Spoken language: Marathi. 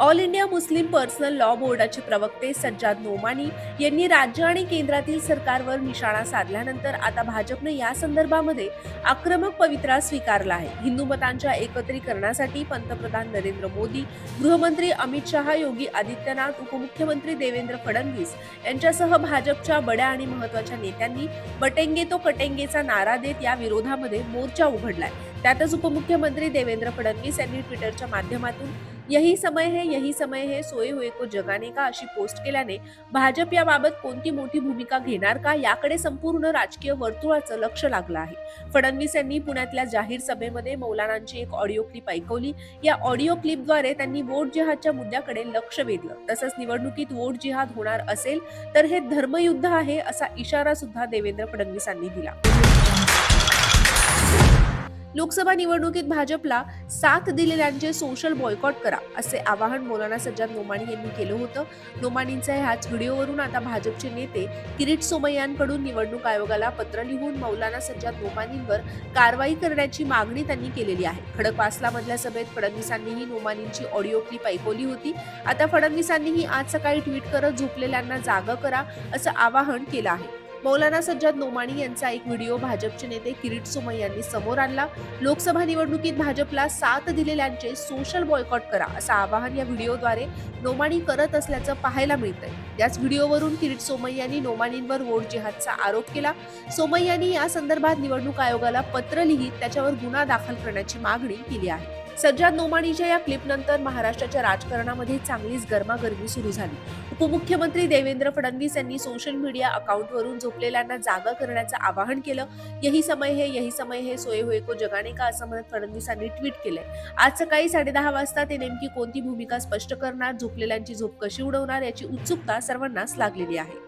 All India Muslim personal law बोर्डाचे प्रवक्ते सज्जाद नोमानी यांनी राज्य आणि केंद्रातील सरकारवर निशाणा साधल्यानंतर आता भाजपने या संदर्भामध्ये आक्रमक पवित्रा स्वीकारला आहे. हिंदू मतांच्या एकत्रीकरणासाठी पंतप्रधान नरेंद्र मोदी गृहमंत्री अमित शहा योगी आदित्यनाथ उपमुख्यमंत्री देवेंद्र फडणवीस यांच्यासह भाजपच्या बड्या आणि महत्त्वाच्या नेत्यांनी बटेंगे तो कटेंगेचा नारा देत या विरोधामध्ये मोर्चा उघडलाय. त्यातच उपमुख्यमंत्री देवेंद्र फडणवीस यांनी ट्विटरच्या माध्यमातून यही समय है यही समय है सोये हुए को जगाने का अशी पोस्ट केल्याने भाजप याबाबत कोणती मोठी भूमिका घेणार का याकडे संपूर्ण राजकीय वर्तुळाचं लक्ष लागलं आहे. फडणवीस यांनी पुण्यातल्या जाहीर सभेमध्ये मौलानांची एक ऑडिओ क्लिप ऐकवली. या ऑडिओ क्लिपद्वारे त्यांनी वोट जिहादच्या मुद्द्याकडे लक्ष वेधलं. तसंच निवडणुकीत वोट जिहाद होणार असेल तर हे धर्मयुद्ध आहे असा इशारा सुद्धा देवेंद्र फडणवीसांनी दिला. लोकसभा निवडणुकीत भाजपला साथ दिलेल्यांचे सोशल बॉयकॉट करा असे आवाहन मौलाना सज्जाद नोमाणी यांनी केलं होतं. नोमानींच्या ह्याच व्हिडिओवरून आता भाजपचे नेते किरीट सोमय्यांकडून निवडणूक आयोगाला पत्र लिहून मौलाना सज्जाद नोमानींवर कारवाई करण्याची मागणी त्यांनी केलेली आहे. खडकवासला मधल्या सभेत फडणवीसांनीही नोमानींची ऑडिओ क्लिप ऐकवली होती. आता फडणवीसांनीही आज सकाळी ट्विट करत झोपलेल्यांना जागं करा असं आवाहन केलं आहे. मौलाना सज्जाद नोमाणी यांचा एक व्हिडिओ भाजपचे नेते किरीट सोमय्या यांनी समोर आणला. लोकसभा निवडणुकीत भाजपला साथ दिलेल्यांचे सोशल बॉयकॉट करा असं आवाहन या व्हिडिओद्वारे नोमाणी करत असल्याचं पाहायला मिळतंय. याच व्हिडिओवरून किरीट सोमय्यांनी नोमानींवर वोट जिहादचा आरोप केला. सोमय यांनी या संदर्भात निवडणूक आयोगाला पत्र लिहित त्याच्यावर गुन्हा दाखल करण्याची मागणी केली आहे. सज्जाद नोमाणीच्या या क्लिपनंतर महाराष्ट्राच्या राजकारणामध्ये चांगलीच गरमागरमी सुरू झाली. उपमुख्यमंत्री देवेंद्र फडणवीस यांनी सोशल मीडिया अकाउंटवरून झोपलेल्यांना जागा करण्याचं आवाहन केलं. यही समय हे यही समय हे सोय होय को जगाने का असं म्हणत फडणवीसांनी ट्विट केलंय. आज सकाळी साडेदहा वाजता ते नेमकी कोणती भूमिका स्पष्ट करणार झोपलेल्यांची झोप कशी उडवणार याची उत्सुकता सर्वांनाच लागलेली आहे.